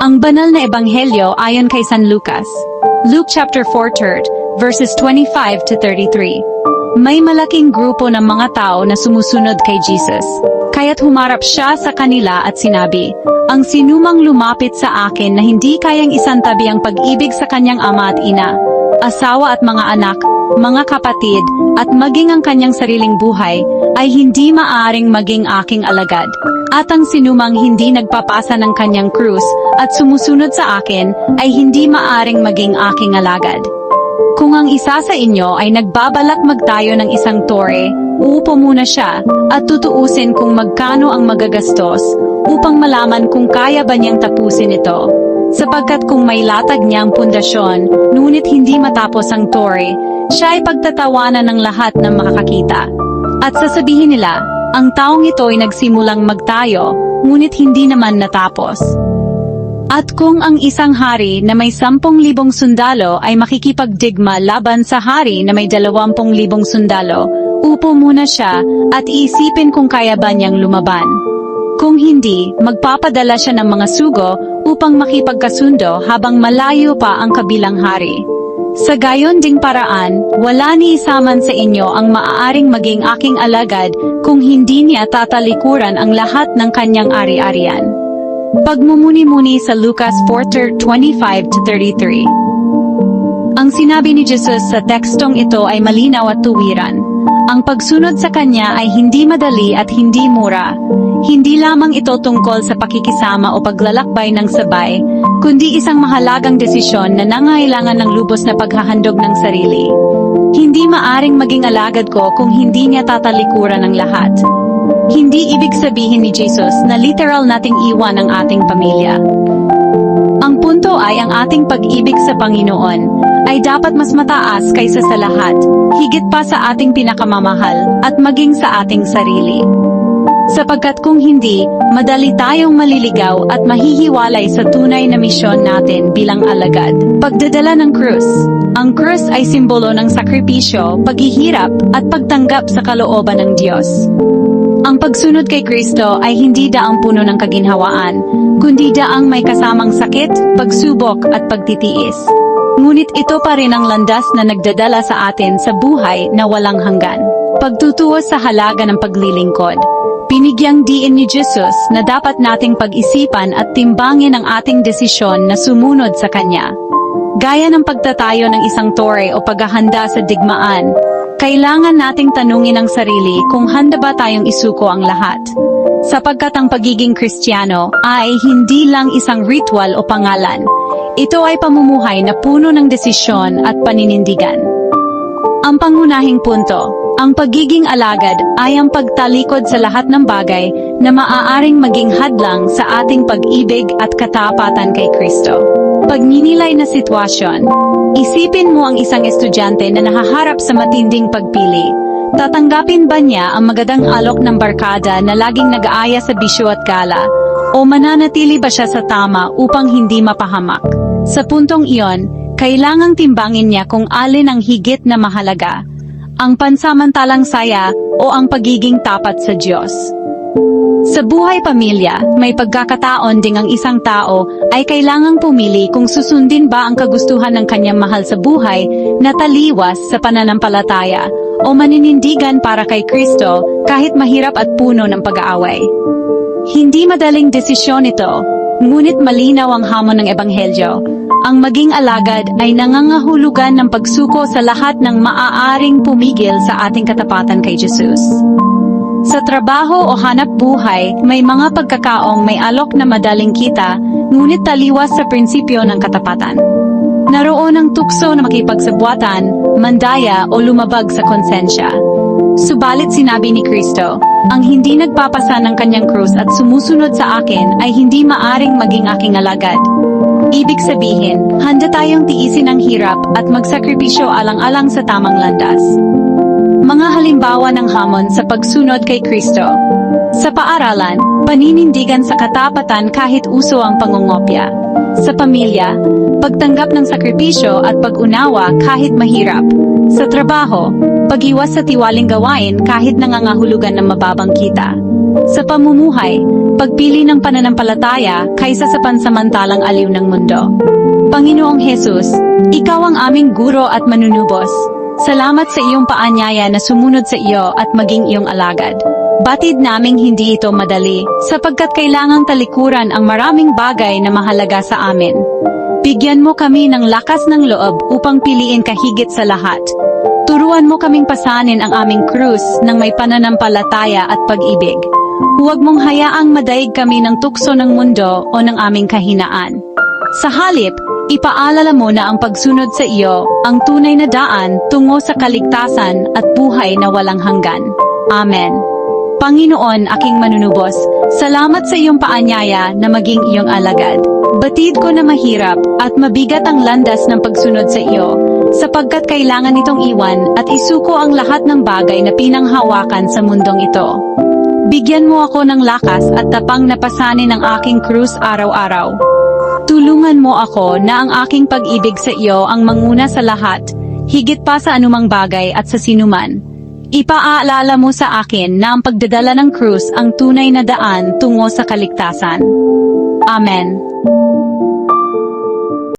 Ang banal na ebanghelyo ayon kay San Lucas. Luke chapter 4 third, verses 25 to 33. May malaking grupo ng mga tao na sumusunod kay Jesus. Kaya't humarap siya sa kanila at sinabi, Ang sinumang lumapit sa akin na hindi kayang isantabi ang pag-ibig sa kanyang ama at ina, asawa at mga anak, mga kapatid, at maging ang kanyang sariling buhay, ay hindi maaaring maging aking alagad. At ang sinumang hindi nagpapasa ng kanyang krus at sumusunod sa akin, ay hindi maaring maging aking alagad. Kung ang isa sa inyo ay nagbabalak magtayo ng isang tore, uupo muna siya at tutuusin kung magkano ang magagastos upang malaman kung kaya ba niyang tapusin ito. Sapagkat kung may latag niyang pundasyon, ngunit hindi matapos ang tore, siya ay pagtatawanan ng lahat ng makakakita. At sasabihin nila, ang taong ito ay nagsimulang magtayo, ngunit hindi naman natapos. At kung ang isang hari na may sampung libong sundalo ay makikipagdigma laban sa hari na may dalawampung libong sundalo, upo muna siya at iisipin kung kaya ba niyang lumaban. Kung hindi, magpapadala siya ng mga sugo upang makipagkasundo habang malayo pa ang kabilang hari. Sa gayon ding paraan, wala ni isaman sa inyo ang maaaring maging aking alagad kung hindi niya tatalikuran ang lahat ng kanyang ari-arian. Pagmumuni-muni sa Lucas 4:25-33 Ang sinabi ni Jesus sa tekstong ito ay malinaw at tuwiran. Ang pagsunod sa Kanya ay hindi madali at hindi mura. Hindi lamang ito tungkol sa pakikisama o paglalakbay ng sabay, kundi isang mahalagang desisyon na nangailangan ng lubos na paghahandog ng sarili. Hindi maaring maging alagad ko kung hindi niya tatalikuran ang lahat. Hindi ibig sabihin ni Jesus na literal nating iwan ang ating pamilya. Ang punto ay ang ating pag-ibig sa Panginoon ay dapat mas mataas kaysa sa lahat, higit pa sa ating pinakamamahal at maging sa ating sarili. Sapagkat kung hindi, madali tayong maliligaw at mahihiwalay sa tunay na misyon natin bilang alagad. Pagdadala ng krus. Ang krus ay simbolo ng sakripisyo, paghihirap, at pagtanggap sa kalooban ng Diyos. Ang pagsunod kay Kristo ay hindi daang puno ng kaginhawaan, kundi daang may kasamang sakit, pagsubok at pagtitiis. Ngunit ito pa rin ang landas na nagdadala sa atin sa buhay na walang hanggan. Pagtutuos sa halaga ng paglilingkod. Binigyang diin ni Jesus na dapat nating pag-isipan at timbangin ang ating desisyon na sumunod sa Kanya. Gaya ng pagtatayo ng isang tore o paghahanda sa digmaan, kailangan nating tanungin ang sarili kung handa ba tayong isuko ang lahat. Sapagkat ang pagiging Kristiyano ay hindi lang isang ritual o pangalan. Ito ay pamumuhay na puno ng desisyon at paninindigan. Ang pangunahing punto, ang pagiging alagad ay ang pagtalikod sa lahat ng bagay na maaaring maging hadlang sa ating pag-ibig at katapatan kay Kristo. Pagninilay na sitwasyon, isipin mo ang isang estudyante na nahaharap sa matinding pagpili. Tatanggapin ba niya ang magadang alok ng barkada na laging nag-aaya sa bisyo at gala? O mananatili ba siya sa tama upang hindi mapahamak? Sa puntong iyon, kailangang timbangin niya kung alin ang higit na mahalaga, ang pansamantalang saya o ang pagiging tapat sa Diyos. Sa buhay pamilya, may pagkakataon ding ang isang tao ay kailangang pumili kung susundin ba ang kagustuhan ng kanyang mahal sa buhay na taliwas sa pananampalataya o maninindigan para kay Kristo kahit mahirap at puno ng pag-aaway. Hindi madaling desisyon ito, ngunit malinaw ang hamon ng Ebanghelyo. Ang maging alagad ay nangangahulugan ng pagsuko sa lahat ng maaaring pumigil sa ating katapatan kay Jesus. Sa trabaho o hanap buhay, may mga pagkakaong may alok na madaling kita, ngunit taliwas sa prinsipyo ng katapatan. Naroon ang tukso na makipagsabuatan, mandaya o lumabag sa konsensya. Subalit sinabi ni Kristo, ang hindi nagpapasa ng kanyang krus at sumusunod sa akin ay hindi maaring maging aking alagad. Ibig sabihin, handa tayong tiisin ang hirap at magsakripisyo alang-alang sa tamang landas. Mga halimbawa ng hamon sa pagsunod kay Kristo. Sa paaralan, paninindigan sa katapatan kahit uso ang pangungopya. Sa pamilya, pagtanggap ng sakripisyo at pag-unawa kahit mahirap. Sa trabaho, pag-iwas sa tiwaling gawain kahit nangangahulugan ng mababang kita. Sa pamumuhay, pagpili ng pananampalataya kaysa sa pansamantalang aliw ng mundo. Panginoong Jesus, Ikaw ang aming guro at manunubos. Salamat sa iyong paanyaya na sumunod sa iyo at maging iyong alagad. Batid naming hindi ito madali, sapagkat kailangang talikuran ang maraming bagay na mahalaga sa amin. Bigyan mo kami ng lakas ng loob upang piliin ka higit sa lahat. Turuan mo kaming pasanin ang aming krus ng may pananampalataya at pag-ibig. Huwag mong hayaang madaig kami ng tukso ng mundo o ng aming kahinaan. Sa halip, ipaalala mo na ang pagsunod sa iyo ang tunay na daan tungo sa kaligtasan at buhay na walang hanggan. Amen. Panginoon, aking manunubos, salamat sa iyong paanyaya na maging iyong alagad. Batid ko na mahirap at mabigat ang landas ng pagsunod sa iyo, sapagkat kailangan itong iwan at isuko ang lahat ng bagay na pinanghawakan sa mundong ito. Bigyan mo ako ng lakas at tapang na pasanin ang aking krus araw-araw. Tulungan mo ako na ang aking pag-ibig sa iyo ang manguna sa lahat, higit pa sa anumang bagay at sa sinuman. Ipaalala mo sa akin na ang pagdadala ng krus ang tunay na daan tungo sa kaligtasan. Amen.